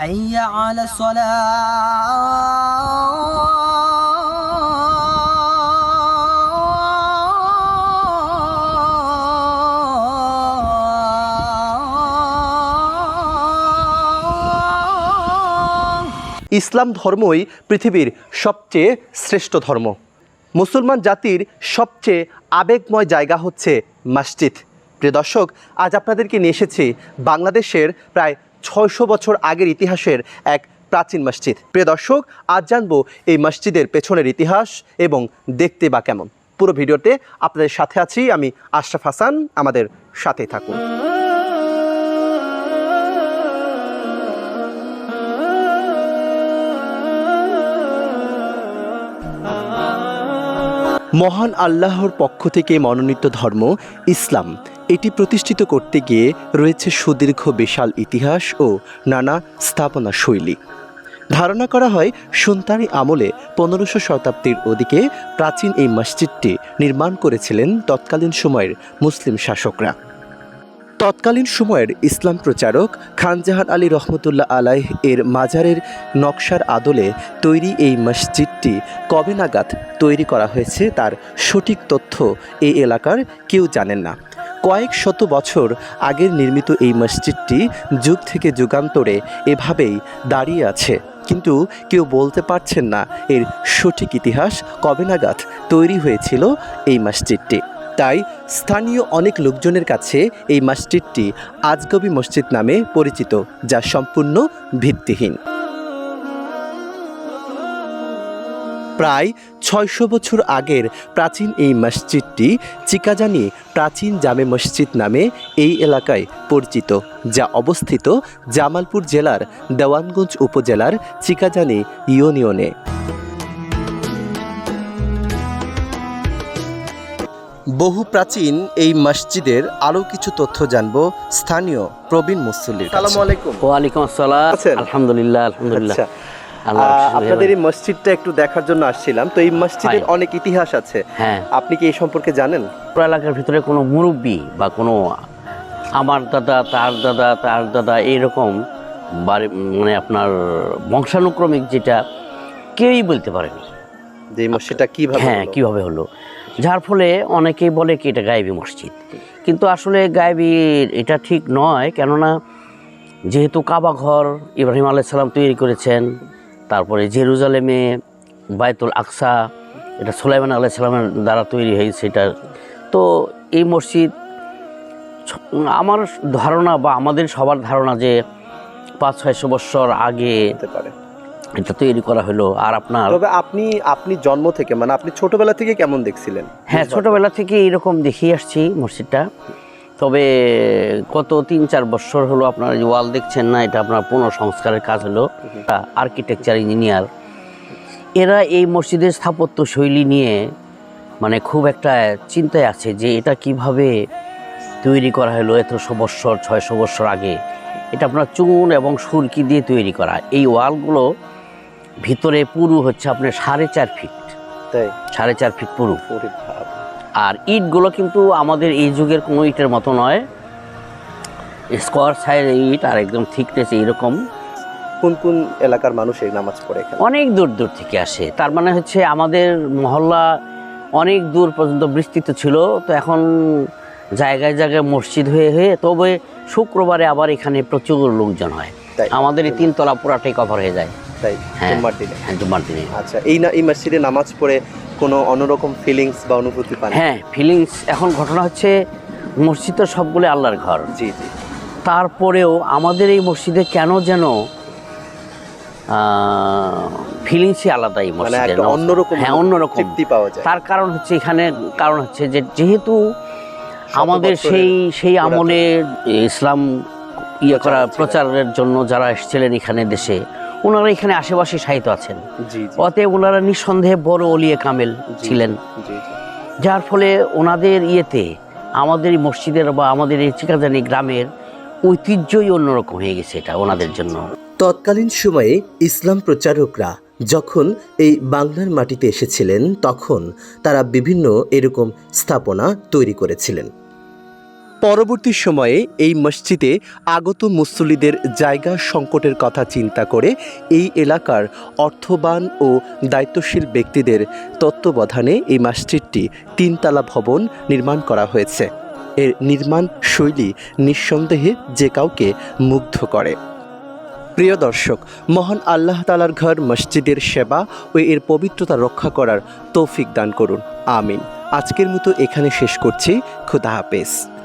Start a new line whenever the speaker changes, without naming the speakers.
حي على الصلاة
ইসলাম ধর্মই পৃথিবীর সবচেয়ে শ্রেষ্ঠ ধর্ম মুসলমান জাতির সবচেয়ে আবেগময় জায়গা হচ্ছে মসজিদ প্রিয় দর্শক আজ আপনাদেরকে নিয়ে এসেছি বাংলাদেশের প্রায় ছয়শো বছর আগের ইতিহাসের এক প্রাচীন মসজিদ। প্রিয় দর্শক, আজ জানব এই মসজিদের পেছনের ইতিহাস এবং দেখতে বা কেমন। পুরো ভিডিওতে আপনাদের সাথে আছি আমি আশরাফ হাসান, আমাদের সাথেই থাকুন। মহান আল্লাহর পক্ষ থেকে মনোনীত ধর্ম ইসলাম। এটি প্রতিষ্ঠিত করতে গিয়ে রয়েছে সুদীর্ঘ বিশাল ইতিহাস ও নানা স্থাপনা শৈলী ধারণা করা হয় সুলতানি আমলে পনেরোশো শতাব্দীর ওদিকে প্রাচীন এই মসজিদটি নির্মাণ করেছিলেন তৎকালীন সময়ের মুসলিম শাসকরা। তৎকালীন সময়ের ইসলাম প্রচারক খানজাহান আলী রহমতুল্লাহ আলাইহ এর মাজারের নকশার আদলে তৈরি এই মসজিদটি কবে নাগাদ তৈরি করা হয়েছে তার সঠিক তথ্য এই এলাকার কেউ জানেন না। কয়েক শত বছর আগের নির্মিত এই মসজিদটি যুগ থেকে যুগান্তরে এভাবেই দাঁড়িয়ে আছে। কিন্তু কেউ বলতে পারছেন না এর সঠিক ইতিহাস কবে নাগাদ তৈরি হয়েছিল এই মসজিদটি। তাই স্থানীয় অনেক লোকজনের কাছে এই মসজিদটি আজগবি মসজিদ নামে পরিচিত, যা সম্পূর্ণ ভিত্তিহীন। প্রায় ছয়শো বছর আগের প্রাচীন এই মসজিদটি চিকাজানি প্রাচীন জামে মসজিদ নামে এই এলাকায় পরিচিত যা অবস্থিত জামালপুর জেলার দেওয়ানগঞ্জ উপজেলার চিকাজানি ইউনিয়নে। বহু প্রাচীন এই মসজিদের আরও কিছু তথ্য জানব স্থানীয় প্রবীণ মুসল্লির সালাম আলাইকুম।
ওয়ালাইকুম আসসালাম? আলহামদুলিল্লাহ আলহামদুলিল্লাহ।
আপনাদের এই মসজিদটা একটু দেখার জন্য আসছিলাম। তো এই মসজিদের অনেক ইতিহাস আছে।
হ্যাঁ।
আপনি কি এই সম্পর্কে জানেন?
এলাকার ভিতরে কোনো মুরব্বী বা কোনো আমার দাদা তার দাদা তার দাদা এইরকম বাড়ি মানে আপনার বংশানুক্রমিক যেটা কেউই বলতে পারেনি।
যে এই মসজিদটা কীভাবে
হ্যাঁ
হলো?
কীভাবে হলো? যার ফলে অনেকেই বলে কি এটা গায়েবী মসজিদ। কিন্তু আসলে গায়েবী এটা ঠিক নয়। কেননা যেহেতু কাবা ঘর ইব্রাহিম আলাইসাল্লাম তৈরি করেছেন তারপরে জেরুজালেমে বায়তুল আকসা এটা সুলাইমান আলাইসাল্লামের দ্বারা তৈরি হয়েছে এটা। তো এই মসজিদ আমার ধারণা বা আমাদের সবার ধারণা যে পাঁচ ছয়শো বৎসর আগে এটা তৈরি করা হলো। আর আপনার
তবে আপনি আপনি জন্ম থেকে মানে আপনি ছোটবেলা থেকে কেমন দেখছিলেন?
হ্যাঁ ছোটবেলা থেকে এরকম দেখিয়ে আসছি মসজিদটা। তবে কত তিন চার বছর হলো আপনার যে ওয়াল দেখছেন না এটা আপনার পুনঃসংস্কারের কাজ হলো। Architecture engineer. এরা এই মসজিদের স্থাপত্য শৈলী নিয়ে মানে খুব একটা চিন্তায় আছে যে এটা কীভাবে তৈরি করা হলো এত এতশো বৎসর ছয়শো বৎসর আগে। এটা আপনার চুন এবং সুরকি দিয়ে তৈরি করা। এই ওয়ালগুলো ভিতরে পুরু হচ্ছে আপনার সাড়ে চার ফিট।
তাই?
সাড়ে চার ফিট পুরু। আর ইটগুলো কিন্তু আমাদের এই যুগের কোনো ইটের মতো নয়। স্কোয়ার সাইজ ইট আর একদম থিকনেস এইরকম।
কোন কোন এলাকার মানুষ এই নামাজ পড়ে
অনেক দূর দূর থেকে আসে। তার মানে হচ্ছে আমাদের মহল্লা অনেক দূর পর্যন্ত বিস্তৃত ছিল। তো এখন জায়গায় জায়গায় মসজিদ হয়ে হয়ে তবে শুক্রবারে আবার এখানে প্রচুর লোকজন হয়। আমাদের এই তিনতলা পুরাটাই কভার হয়ে যায়।
তাই?
হ্যাঁ।
জুম্মার দিনে।
হ্যাঁ জুম্মার দিনে।
আচ্ছা এই না এই মসজিদে নামাজ পড়ে কোনো অন্যরকম ফিলিংস বা অনুভূতি পান
হ্যাঁ ফিলিংস এখন ঘটনা হচ্ছে মসজিদ তো সবগুলো আল্লাহর ঘর।
জি জি।
তারপরেও আমাদের এই মসজিদে কেন যেন ফিলিংসই আলাদা এই
মানে
মসজিদের
একটা অন্যরকম
হ্যাঁ অন্যরকম।
পাওয়া যায়।
তার কারণ হচ্ছে এখানে কারণ হচ্ছে যে যেহেতু আমাদের সেই সেই আমলে ইসলাম ইয়ে করা প্রচারের জন্য যারা এসেছিলেন এখানে দেশে ওনারা এখানে আশেপাশে সাহিত্য আছেন। অতএব ওনারা নিঃসন্দেহে বড় অলিয়ে কামেল ছিলেন। যার ফলে ওনাদের ইয়েতে আমাদের এই মসজিদের বা আমাদের এই চিকাজানি গ্রামের ঐতিহ্যই অন্যরকম হয়ে গেছে এটা ওনাদের জন্য।
তৎকালীন সময়ে ইসলাম প্রচারকরা যখন এই বাংলার মাটিতে এসেছিলেন তখন তারা বিভিন্ন এরকম স্থাপনা তৈরি করেছিলেন। পরবর্তী সময়ে এই মসজিদে আগত মুসল্লিদের জায়গা সংকটের কথা চিন্তা করে এই এলাকার অর্থবান ও দায়িত্বশীল ব্যক্তিদের তত্ত্বাবধানে এই মসজিদটি তিনতলা ভবন নির্মাণ করা হয়েছে। এর নির্মাণ শৈলী নিঃসন্দেহে যে কাউকে মুগ্ধ করে। প্রিয় দর্শক, মহান আল্লাহ তালার ঘর, মসজিদের সেবা ও এর পবিত্রতা রক্ষা করার তৌফিক দান করুন। আমিন। আজকের মতো এখানে শেষ করছি। খুদা হাফেজ।